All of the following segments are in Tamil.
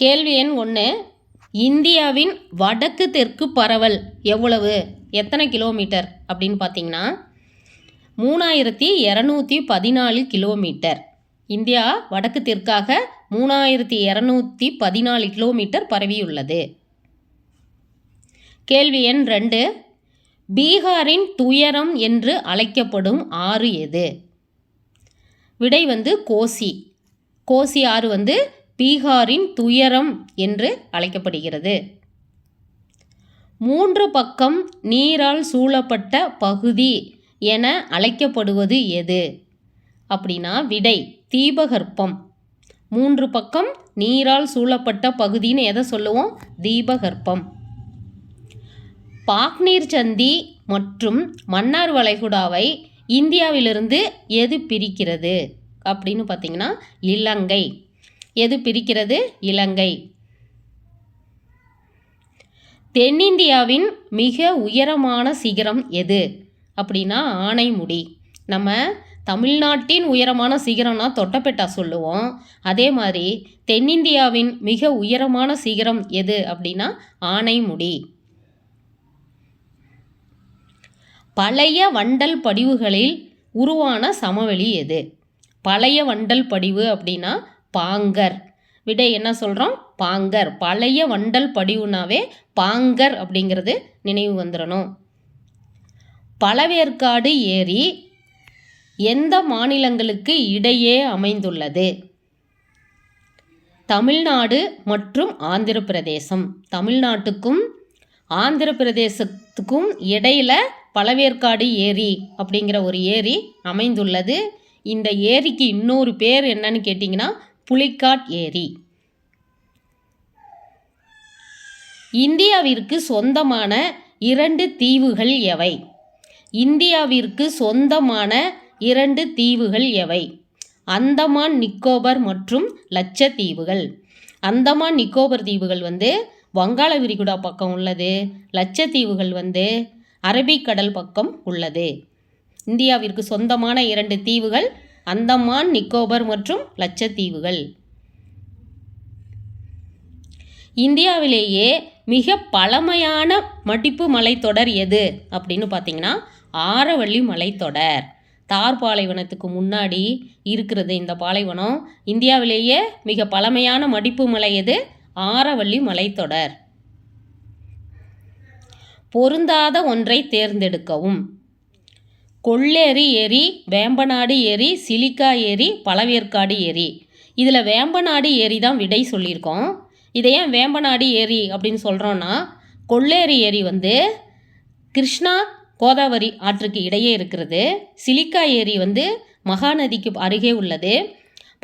கேள்வி எண் ஒன்று இந்தியாவின் வடக்கு தெற்கு பரவல் எவ்வளவு? எத்தனை கிலோமீட்டர்? அப்படின்னு பார்த்தீங்கன்னா மூணாயிரத்தி இரநூத்தி பதினாலு கிலோமீட்டர். இந்தியா வடக்கு தெற்காக மூணாயிரத்தி இரநூத்தி பதினாலு கிலோமீட்டர் பரவியுள்ளது. கேள்வி எண் ரெண்டு பீகாரின் துயரம் என்று அழைக்கப்படும் ஆறு எது? விடை வந்து கோசி. கோசி ஆறு வந்து பீகாரின் துயரம் என்று அழைக்கப்படுகிறது. மூன்று பக்கம் நீரால் சூழப்பட்ட பகுதி என அழைக்கப்படுவது எது? அப்படின்னா விடை தீபகற்பம். மூன்று பக்கம் நீரால் சூழப்பட்ட பகுதின்னு எதை சொல்லுவோம்? தீபகற்பம். பாக்னீர் சந்தி மற்றும் மன்னார் வளைகுடாவை இந்தியாவிலிருந்து எது பிரிக்கிறது? அப்படின்னு பார்த்தீங்கன்னா இலங்கை. எது பிரிக்கிறது? இலங்கை. தென்னிந்தியாவின் மிக உயரமான சிகரம் எது? அப்படின்னா ஆனைமுடி. நம்ம தமிழ்நாட்டின் உயரமான சிகரம்னா தொட்டப்பெட்டா சொல்லுவோம். அதே மாதிரி தென்னிந்தியாவின் மிக உயரமான சிகரம் எது அப்படின்னா ஆனைமுடி. பழைய வண்டல் படிவுகளில் உருவான சமவெளி எது? பழைய வண்டல் படிவு அப்படின்னா பாங்கர். விடை என்ன சொல்கிறோம் பாங்கர். பழைய வண்டல் படிவுனாவே பாங்கர் அப்படிங்கிறது நினைவு வந்துடணும் பழவேற்காடு ஏரி எந்த மாநிலங்களுக்கு இடையே அமைந்துள்ளது? தமிழ்நாடு மற்றும் ஆந்திர பிரதேசம் தமிழ்நாட்டுக்கும் ஆந்திர பிரதேசத்துக்கும் இடையில் பழவேற்காடு ஏரி அப்படிங்கிற ஒரு ஏரி அமைந்துள்ளது. இந்த ஏரிக்கு இன்னொரு பேர் என்னன்னு கேட்டிங்கன்னா புலிக்காட் ஏரி. இந்தியாவிற்கு சொந்தமான இரண்டு தீவுகள் எவை? இந்தியாவிற்கு சொந்தமான இரண்டு தீவுகள் எவை? அந்தமான் நிக்கோபர் மற்றும் லட்சத்தீவுகள். அந்தமான் நிக்கோபர் தீவுகள் வந்து வங்காள விரிகுடா பக்கம் உள்ளது. லட்சத்தீவுகள் வந்து அரபிக்கடல் பக்கம் உள்ளது. இந்தியாவிற்கு சொந்தமான இரண்டு தீவுகள் அந்தமான் நிக்கோபர் மற்றும் லட்சத்தீவுகள். இந்தியாவிலேயே மிக பழமையான மடிப்பு மலைத்தொடர் எது? அப்படின்னு பார்த்தீங்கன்னா ஆரவள்ளி மலைத்தொடர். தார் பாலைவனத்துக்கு முன்னாடி இருக்கிறது இந்த பாலைவனம். இந்தியாவிலேயே மிக பழமையான மடிப்பு மலை எது? ஆரவள்ளி மலைத்தொடர். பொருந்தாத ஒன்றை தேர்ந்தெடுக்கவும். கொள்ளேரி ஏரி வேம்பநாடு ஏரி சிலிக்கா ஏரி பழவேற்காடு ஏரி. இதில் வேம்பநாடு ஏரி தான் விடை சொல்லியிருக்கோம். இதை ஏன் வேம்பநாடு ஏரி அப்படின்னு சொல்கிறோன்னா கொள்ளேரி ஏரி வந்து கிருஷ்ணா கோதாவரி ஆற்றுக்கு இடையே இருக்கிறது. சிலிக்கா ஏரி வந்து மகாநதிக்கு அருகே உள்ளது.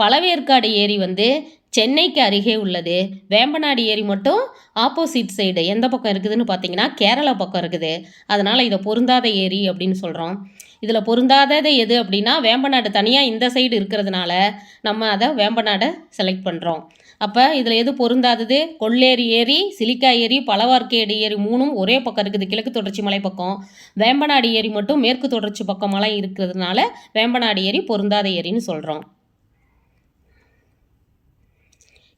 பழவேற்காடு ஏரி வந்து சென்னைக்கு அருகே உள்ளது. வேம்பநாடு ஏரி மட்டும் ஆப்போசிட் சைடு எந்த பக்கம் இருக்குதுன்னு பார்த்தீங்கன்னா கேரளா பக்கம் இருக்குது. அதனால் இதை பொருந்தாத ஏரி அப்படின்னு சொல்கிறோம் இதில் பொருந்தாதது எது அப்படின்னா வேம்பநாடு தனியாக இந்த சைடு இருக்கிறதுனால நம்ம அதை வேம்பநாடை செலக்ட் பண்ணுறோம் அப்போ இதில் எது பொருந்தாதது? கொள்ளேரி ஏரி சிலிக்கா ஏரி பலவார்க்கேடு ஏரி மூணும் ஒரே பக்கம் இருக்குது கிழக்கு தொடர்ச்சி மலை பக்கம். வேம்பநாடு ஏரி மட்டும் மேற்கு தொடர்ச்சி பக்கம் மலை இருக்கிறதுனால வேம்பநாடு ஏரி பொருந்தாத ஏரின்னு சொல்கிறோம்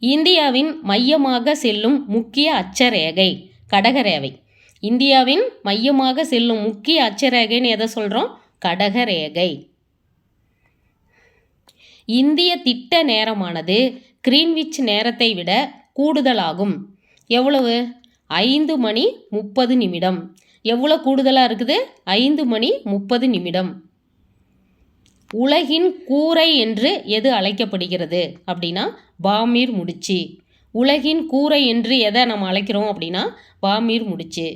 இந்தியாவின் மையமாக செல்லும் முக்கிய அச்சரேகை கடகரேகை இந்தியாவின் மையமாக செல்லும் முக்கிய அச்சரேகைன்னு எதை சொல்கிறோம் கடகரேகை. இந்திய திட்ட நேரமானது கிரீன்விச் நேரத்தை விட கூடுதலாகும். எவ்வளவு? ஐந்து மணி முப்பது நிமிடம். எவ்வளோ கூடுதலாக இருக்குது? ஐந்து மணி முப்பது நிமிடம். உலகின் கூரை என்று எது அழைக்கப்படுகிறது அப்படின்னா பாமீர் முடிச்சு. உலகின் கூரை என்று எதை நம்ம அழைக்கிறோம் அப்படின்னா பாமீர் முடிச்சு.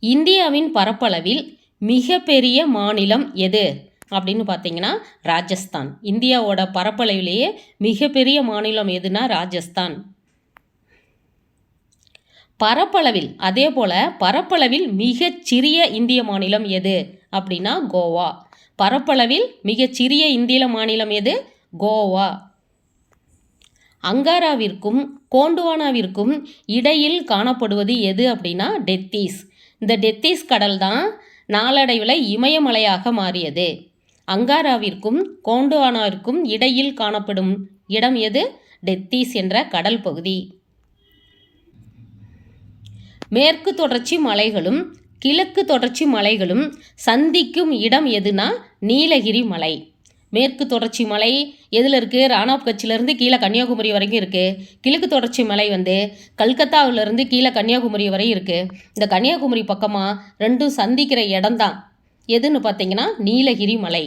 இந்தியாவின் பரப்பளவில் மிகப்பெரிய மாநிலம் எது? அப்படின்னு பார்த்தீங்கன்னா ராஜஸ்தான். இந்தியாவோட பரப்பளவிலேயே மிகப்பெரிய மாநிலம் எதுனா ராஜஸ்தான். பரப்பளவில் அதே போல் பரப்பளவில் மிகச்சிறிய இந்திய மாநிலம் எது? அப்படின்னா கோவா. பரப்பளவில் மிகச்சிறிய இந்திய மாநிலம் எது? கோவா. அங்காராவிற்கும் கோண்டுவானாவிற்கும் இடையில் காணப்படுவது எது அப்படின்னா டெத்தீஸ். இந்த டெத்தீஸ் கடல் தான் நாளடைவில் இமயமலையாக மாறியது. அங்காராவிற்கும் கோண்டுவானாவிற்கும் இடையில் காணப்படும் இடம் எது? டெத்தீஸ் என்ற கடல் பகுதி. மேற்கு தொடர்ச்சி மலைகளும் கிழக்கு தொடர்ச்சி மலைகளும் சந்திக்கும் இடம் எதுனா நீலகிரி மலை. மேற்கு தொடர்ச்சி மலை எதில் இருக்குது ராணாப் கட்சியிலேருந்து கீழே கன்னியாகுமரி வரைக்கும் இருக்குது கிழக்கு தொடர்ச்சி மலை வந்து கல்கத்தாவிலேருந்து கீழே கன்னியாகுமரி வரை இருக்குது இந்த கன்னியாகுமரி பக்கமாக ரெண்டும் சந்திக்கிற இடம்தான். எதுன்னு பார்த்தீங்கன்னா நீலகிரி மலை.